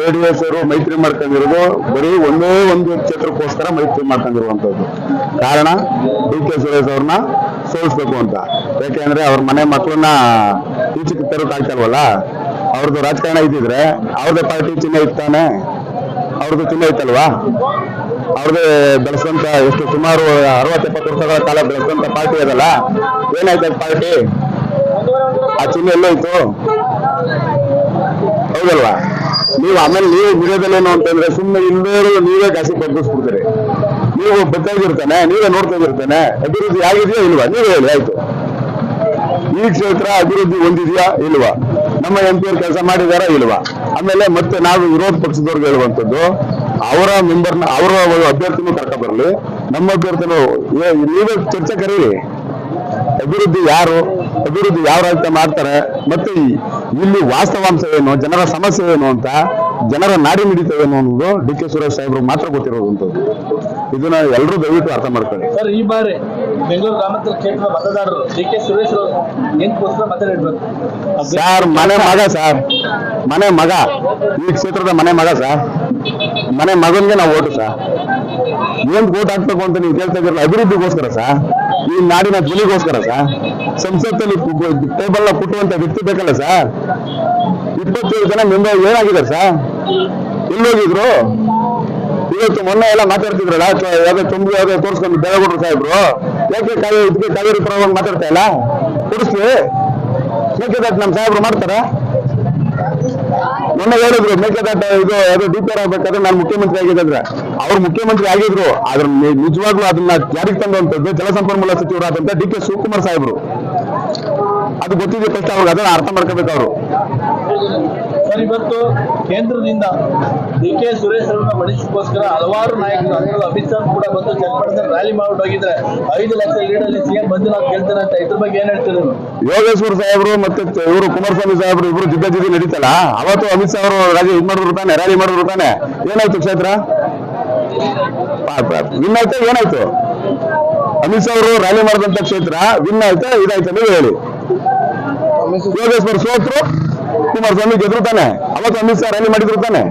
J D S ಅವರು ಮೈತ್ರಿ ಮಾಡ್ಕೊಂಡಿರೋದು, ಬರೀ ಒಂದೇ ಒಂದು ಕ್ಷೇತ್ರಕ್ಕೋಸ್ಕರ ಮೈತ್ರಿ ಮಾಡ್ಕೊಂಡಿರುವಂತದ್ದು ಕಾರಣ ಡಿ ಕೆ ಸುರೇಶ್ ಅವ್ರನ್ನ ಸೋಲಿಸ್ಬೇಕು ಅಂತ. ಯಾಕೆಂದ್ರೆ ಅವ್ರ ಮನೆ ಮಕ್ಕಳನ್ನ ಈಚೆಗೆ ತರೋಕ್ ಅವ್ರದ್ದು ರಾಜಕಾರಣ ಇದ್ದಿದ್ರೆ ಅವ್ರದ್ದೇ ಪಾರ್ಟಿ ಚಿಹ್ನೆ ಇತ್ತಾನೆ ಅವ್ರದ್ದು ಚಿಹ್ನೆ ಇತ್ತಲ್ವಾ? ಅವ್ರದ್ದೇ ಬೆಳೆಸಂತ ಎಷ್ಟು ಸುಮಾರು ಅರವತ್ತು ಎಪ್ಪತ್ತು ವರ್ಷಗಳ ಕಾಲ ಬೆಳೆಸಂತ ಪಾರ್ಟಿ ಅದಲ್ಲ? ಏನಾಯ್ತು ಪಾರ್ಟಿ? ಆ ಚಿಹ್ನೆ ಎಲ್ಲೋಯ್ತು ಹೌದಲ್ವಾ? ನೀವು ಆಮೇಲೆ ನೀವು ಮಿಡಿಯೋದಲ್ಲೇನು ಅಂತಂದ್ರೆ ಸುಮ್ಮನೆ ಇಲ್ಲೇ ನೀವೇ ಕಾಸಿ ಬಗ್ಗಿಸ್ಬಿಡ್ತೀರಿ ನೀವು ಬತ್ತಾಗಿರ್ತಾನೆ ನೀವೇ ನೋಡ್ಕೊಂಡಿರ್ತಾನೆ ಅಭಿವೃದ್ಧಿ ಆಗಿದೆಯಾ ಇಲ್ವಾ? ನೀವೇ ಹೇಳಿ, ಆಯ್ತು. ಈ ಕ್ಷೇತ್ರ ಅಭಿವೃದ್ಧಿ ಹೊಂದಿದೆಯಾ ಇಲ್ವಾ? ನಮ್ಮ ಎಂ ಪಿ ಕೆಲಸ ಮಾಡಿದಾರಾ ಇಲ್ವಾ? ಆಮೇಲೆ ಮತ್ತೆ ನಾವು ವಿರೋಧ ಪಕ್ಷದವ್ರಿಗೆ ಹೇಳುವಂಥದ್ದು, ಅವರ ಮೆಂಬರ್ನ ಅವರ ಅಭ್ಯರ್ಥಿನೂ ಕರ್ಕ ಬರಲಿ. ನಮ್ಮ ಅಭ್ಯರ್ಥಿನೂ ನೀವೇ ಚರ್ಚೆ ಕರೀರಿ. ಅಭಿವೃದ್ಧಿ ಯಾರು? ಅಭಿವೃದ್ಧಿ ಯಾವ ರಾಜ್ಯ ಮಾಡ್ತಾರೆ ಮತ್ತೆ ಇಲ್ಲಿ ವಾಸ್ತವಾಂಶ ಏನು ಜನರ ಸಮಸ್ಯೆ ಏನು ಅಂತ ಜನರ ನಾಡಿ ಏನು ಅನ್ನೋದು ಡಿ ಕೆ ಸುರೇಶ್ ಸಾಹೇಬ್ರು ಮಾತ್ರ ಗೊತ್ತಿರೋದಂಥದ್ದು. ಇದನ್ನ ಎಲ್ಲರೂ ದಯವಿಟ್ಟು ಅರ್ಥ ಮಾಡ್ಕೊಳ್ಳಿ. ಸರ್ ಈ ಬಾರಿ ಬೆಂಗಳೂರು ಗ್ರಾಮಾಂತರ ಕ್ಷೇತ್ರದ ಮತದಾರರು ಡಿ ಕೆ ಸುರೇಶ್ ಸರ್ ಮನೆ ಮಗ ಸರ್. ಮನೆ ಮಗ. ಈ ಕ್ಷೇತ್ರದ ಮನೆ ಮಗ ಸರ್. ಮನೆ ಮಗನ್ಗೆ ನಾವು ಓಟು ಸರ್. ಏನ್ ಓಟ್ ಹಾಕ್ಬೇಕು ಅಂತ ನೀವು ಕೇಳ್ತಾ ಇದ್ರಲ್ಲ ಅಭಿವೃದ್ಧಿಗೋಸ್ಕರ ಸರ್ ಈ ನಾಡಿನ ಧ್ವನಿಗೋಸ್ಕರ ಸರ್ ಸಂಸತ್ತಲ್ಲಿ ಟೇಬಲ್ನ ಕುಟ್ಟುವಂತ ವ್ಯಕ್ತಿ ಬೇಕಲ್ಲ ಸರ್ ಇಪ್ಪತ್ತೇಳು ಜನ ಮೆಂಬರ್ ಏನಾಗಿದ್ದಾರೆ ಸರ್ ಎಲ್ಲೋಗಿದ್ರು ಇವತ್ತು ಮೊನ್ನೆ ಎಲ್ಲ ಮಾತಾಡ್ತಿದ್ರಲ್ಲ ಯಾವ್ದೋ ತುಂಬಿ ಯಾವ್ದೋ ತೋರಿಸ್ಕೊಂಡು ದೇವೇಗೌಡರು ಸಾಹೇಬ್ರು ಯಾಕೆ ಕಾವೇರಿ ಇದಕ್ಕೆ ಕಾವೇರಿ ಪರವಾಗಿ ಮಾತಾಡ್ತಾ ಇಲ್ಲ? ಕೊಡಿಸ್ತೀವಿ ಯಾಕೆ ನಮ್ಮ ಸಾಹೇಬ್ರು ಮಾಡ್ತಾರ? ಮೊನ್ನೆ ಹೇಳಿದ್ರು, ಮೇಕೆದಾಟ ಇದು ಅದು ಡಿ ಪಿ ಆರ್ ಆಗ್ಬೇಕಾದ್ರೆ ನಾನು ಮುಖ್ಯಮಂತ್ರಿ ಆಗಿದ್ದಂದ್ರೆ. ಅವ್ರು ಮುಖ್ಯಮಂತ್ರಿ ಆಗಿದ್ರು ಅದ್ರ ನಿಜವಾಗ್ಲೂ ಅದನ್ನ ಜಾರಿಗೆ ತಂದಂತದ್ದು ಜಲಸಂಪನ್ಮೂಲ ಸಚಿವರಾದಂತ ಡಿ ಕೆ ಶಿವಕುಮಾರ್ ಸಾಹೇಬ್ರು. ಅದು ಗೊತ್ತಿದೆ ಕಷ್ಟ ಅವ್ರಿಗೆ, ಅದನ್ನ ಅರ್ಥ ಮಾಡ್ಕೋಬೇಕು ಅವರು. ಸರ್ ಇವತ್ತು ಕೇಂದ್ರದಿಂದ ಡಿ ಕೆ ಸುರೇಶ್ ಅವರನ್ನ ಮಣಿಸೋಸ್ಕರ ಹಲವಾರು ನಾಯಕರು ಅದರಲ್ಲೂ ಅಮಿತ್ ಶಾ ಕೂಡ ಬಂದು ಚನ್ನಪಟ್ಟಣ ರ್ಯಾಲಿ ಮಾಡ್ಬಿಟ್ಟು ಹೋಗಿದ್ರೆ ಐದು ಲಕ್ಷ ಲೀಡಲ್ಲಿ ಸಿಎಂ ಬಂದು ನಾವು ಕೇಳ್ತಾರೆ ಅಂತ ಇದ್ರ ಬಗ್ಗೆ ಏನ್ ಹೇಳ್ತೀರಿ ಯೋಗೇಶ್ವರ್ ಸಾಹೇಬರು ಮತ್ತೆ ಇವರು ಕುಮಾರಸ್ವಾಮಿ ಸಾಹೇಬ್ರು ಇಬ್ರು ಜಿದ್ದ ಜಿದ್ದಿ ನಡೀತಲ್ಲ ಅವತ್ತು ಅಮಿತ್ ಶಾ ಅವರು ರಾಜ್ಯ ಇದ್ ಮಾಡಿದ್ರು ತಾನೆ ರ್ಯಾಲಿ ಮಾಡಿದ್ರು ತಾನೆ ಏನಾಯ್ತು ಕ್ಷೇತ್ರ? ವಿನ್ ಆಯ್ತಾ ಏನಾಯ್ತು? ಅಮಿತ್ ಶಾ ಅವರು ರ್ಯಾಲಿ ಮಾಡಿದಂತ ಕ್ಷೇತ್ರ ವಿನ್ ಆಯ್ತಾ ಇದಾಯ್ತು ನೀವು ಹೇಳಿ. ಯೋಗೇಶ್ವರ್ ಸೋತ್ರು. ಕುಮಾರಸ್ವಾಮಿ ಗೆದ್ರು ತಾನೆ? ಅವತ್ತು ಅಮಿತ್ ಶಾ ರ್ಯಾಲಿ ಮಾಡಿದ್ರು ತಾನೆ?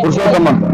ಪುರುಷೋತ್ತಮ ಅಂತ.